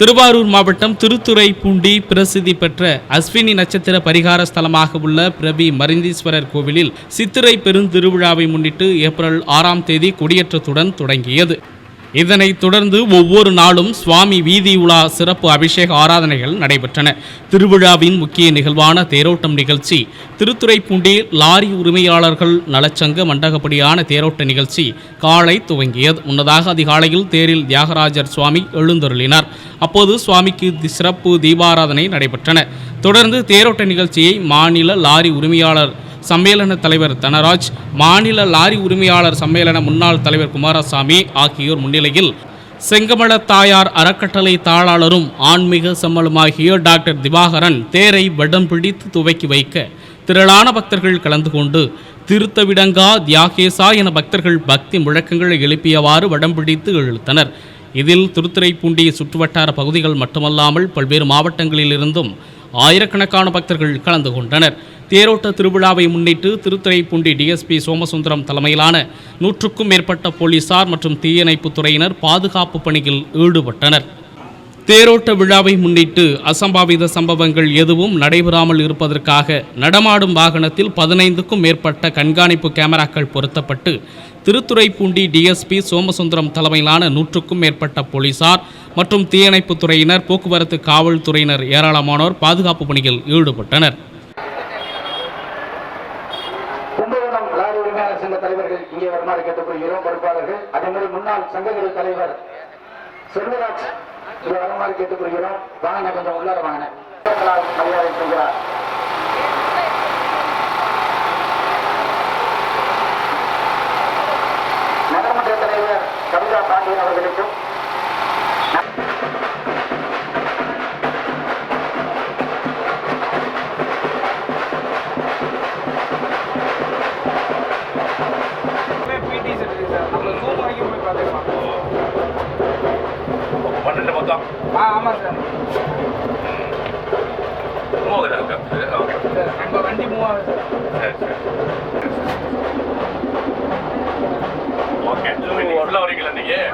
திருவாரூர் மாவட்டம் திருத்துறைப்பூண்டி பிரசித்தி பெற்ற அஸ்வினி நட்சத்திர பரிகார ஸ்தலமாக உள்ள பிரபி மருந்தீஸ்வரர் கோவிலில் சித்திரை பெருந்திருவிழாவை முன்னிட்டு ஏப்ரல் ஆறாம் தேதி கொடியேற்றத்துடன் தொடங்கியது. இதனைத் தொடர்ந்து ஒவ்வொரு நாளும் சுவாமி வீதி உலா சிறப்பு அபிஷேக ஆராதனைகள் நடைபெற்றன. திருவிழாவின் முக்கிய நிகழ்வான தேரோட்டம் நிகழ்ச்சி திருத்துறைப்பூண்டி லாரி உரிமையாளர்கள் நலச்சங்க மண்டகப்படியான தேரோட்ட நிகழ்ச்சி காலை துவங்கியது. முன்னதாக அதிகாலையில் தேரில் தியாகராஜர் சுவாமி எழுந்தருளினார். அப்போது சுவாமிக்கு தி- சிறப்பு தீபாராதனை நடைபெற்றன. தொடர்ந்து தேரோட்ட நிகழ்ச்சியை மாநில லாரி உரிமையாளர் சம்மேளன தலைவர் தனராஜ் மாநில லாரி உரிமையாளர் சம்மேளன முன்னாள் தலைவர் குமாரசாமி ஆகியோர் முன்னிலையில் செங்கமல தாயார் அறக்கட்டளை தாளாளரும் ஆன்மீக செம்மலுமாகிய டாக்டர் திவாகரன் தேரை வடம் பிடித்து துவக்கி வைக்க திரளான பக்தர்கள் கலந்து கொண்டு திருத்தவிடங்கா தியாகேசா என பக்தர்கள் பக்தி முழக்கங்களை எழுப்பியவாறு வடம் பிடித்து இழுத்தனர். இதில் திருத்துறைப்பூண்டி சுற்றுவட்டார பகுதிகள் மட்டுமல்லாமல் பல்வேறு மாவட்டங்களிலிருந்தும் ஆயிரக்கணக்கான பக்தர்கள் கலந்து கொண்டனர். தேரோட்ட திருவிழாவை முன்னிட்டு திருத்துறைப்பூண்டி டிஎஸ்பி சோமசுந்தரம் தலைமையிலான நூற்றுக்கும் மேற்பட்ட போலீசார் மற்றும் தீயணைப்புத் துறையினர் பாதுகாப்பு பணியில் ஈடுபட்டனர். தேரோட்ட விழாவை முன்னிட்டு அசம்பாவித சம்பவங்கள் எதுவும் நடைபெறாமல் இருப்பதற்காக நடமாடும் வாகனத்தில் பதினைந்துக்கும் மேற்பட்ட கண்காணிப்பு கேமராக்கள் பொருத்தப்பட்டு திருத்துறைப்பூண்டி டிஎஸ்பி சோமசுந்தரம் தலைமையிலான நூற்றுக்கும் மேற்பட்ட போலீசார் மற்றும் தீயணைப்புத் துறையினர் போக்குவரத்து காவல்துறையினர் ஏராளமானோர் பாதுகாப்பு பணியில் ஈடுபட்டனர். கும்பகோணம் அதே மாதிரி முன்னாள் தலைவர் செல்வராஜ் இங்கே வருமாறு கேட்டுக்கொள்கிறோம். வாங்க கொஞ்சம் உள்ளார வாங்க. மரியாதை செய்கிறார். தலைவர் கவிதா பாண்டியன் அவர்களுக்கும் ஆமாம் சார் மூவகதா இருக்கு ஓகே சார். நம்ம வண்டி மூவ் ஆகுது சார். ஓகே உள்ள வரீங்களா நீங்கள்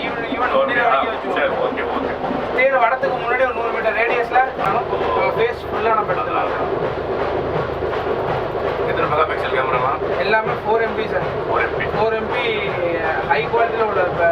ஈவன் ஈவன் முன்னாடி ஓகே வரைக்கும் சரி ஓகே ஓகே தேர் வடத்துக்கு முன்னாடி ஒரு நூறு மீட்டர் ரேடியஸில் ஃபேஸ் ஃபுல்லாக நம்ம எடுத்துக்கலாம் எத்தனை மெகா பிக்சல் எல்லாமே ஃபோர் எம்பி சார். ஒரு எம்பி ஃபோர் எம்பி ஹை குவாலிட்டியில் உள்ள ப-